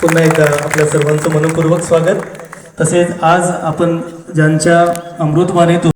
पुन्हा एकदा आपल्या सर्वांचं मनपूर्वक स्वागत. तसेच आज आपण ज्यांच्या अमृतवाणीतून